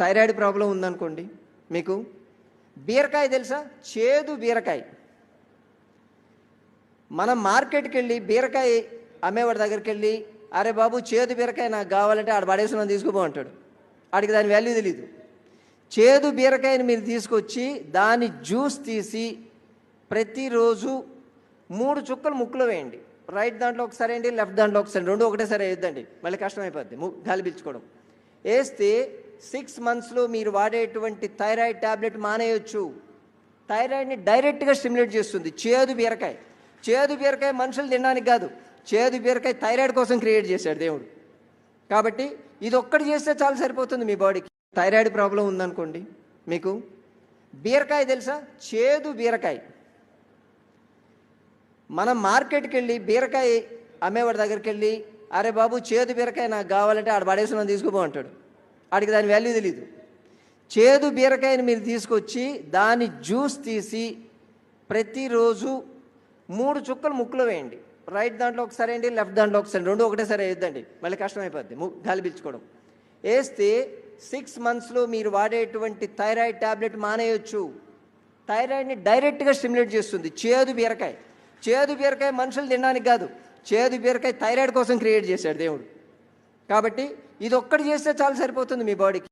Thyroid problem ఉందనుకోండి మీకు బీరకాయ తెలుసా? చేదు బీరకాయ. మనం మార్కెట్కి వెళ్ళి బీరకాయ అమ్మేవాడి దగ్గరికి వెళ్ళి అరే బాబు చేదు బీరకాయ నాకు కావాలంటే ఆడ పడేసి తీసుకుపో అంటాడు. ఆడికి దాని వాల్యూ తెలియదు చేదు బీరకాయని మీరు తీసుకొచ్చి దాని జ్యూస్ తీసి ప్రతిరోజు మూడు చుక్కలు ముక్కులో వేయండి. రైట్ దాంట్లో ఒకసారి వేయండి లెఫ్ట్ దాంట్లో ఒకసారి రెండు ఒకటేసారి వేయొద్దండి. మళ్ళీ కష్టమైపోద్ది ము గాలి పీల్చుకోవడం. వేస్తే సిక్స్ మంత్స్లో మీరు వాడేటువంటి థైరాయిడ్ ట్యాబ్లెట్ మానేయొచ్చు. థైరాయిడ్ని డైరెక్ట్గా స్టిమ్యులేట్ చేస్తుంది. చేదు బీరకాయ. చేదు బీరకాయ మనుషులు తినడానికి కాదు. చేదు బీరకాయ థైరాయిడ్ కోసం క్రియేట్ చేశాడు దేవుడు. కాబట్టి ఇది ఒక్కటి చేస్తే చాలా సరిపోతుంది మీ బాడీకి. థైరాయిడ్ ప్రాబ్లం ఉందనుకోండి మీకు. బీరకాయ తెలుసా? చేదు బీరకాయ. మనం మార్కెట్కి వెళ్ళి బీరకాయ అమ్మేవాడి దగ్గరికి వెళ్ళి అరే బాబు చేదు బీరకాయ నాకు కావాలంటే ఆడ పడేసుకుని తీసుకుపో అంటాడు. వాడికి దాని వాల్యూ తెలియదు చేదు బీరకాయని మీరు తీసుకొచ్చి దాని జ్యూస్ తీసి ప్రతిరోజు మూడు చుక్కలు ముక్కులో వేయండి. రైట్ దాంట్లో ఒకసారి వేయండి లెఫ్ట్ దాంట్లో ఒకసారి రెండు ఒకటేసారి వేయద్దండి. మళ్ళీ కష్టమైపోద్ది ము గాలి పీల్చుకోవడం. వేస్తే సిక్స్ మంత్స్లో మీరు వాడేటువంటి థైరాయిడ్ ట్యాబ్లెట్ మానేయొచ్చు. థైరాయిడ్ని డైరెక్ట్గా స్టిమ్యులేట్ చేస్తుంది. చేదు బీరకాయ. చేదు బీరకాయ మనుషులు తినడానికి కాదు. చేదు బీరకాయ థైరాయిడ్ కోసం క్రియేట్ చేశాడు దేవుడు. కాబట్టి ఇది ఒక్కటి చేస్తే చాలా సరిపోతుంది మీ బాడీకి.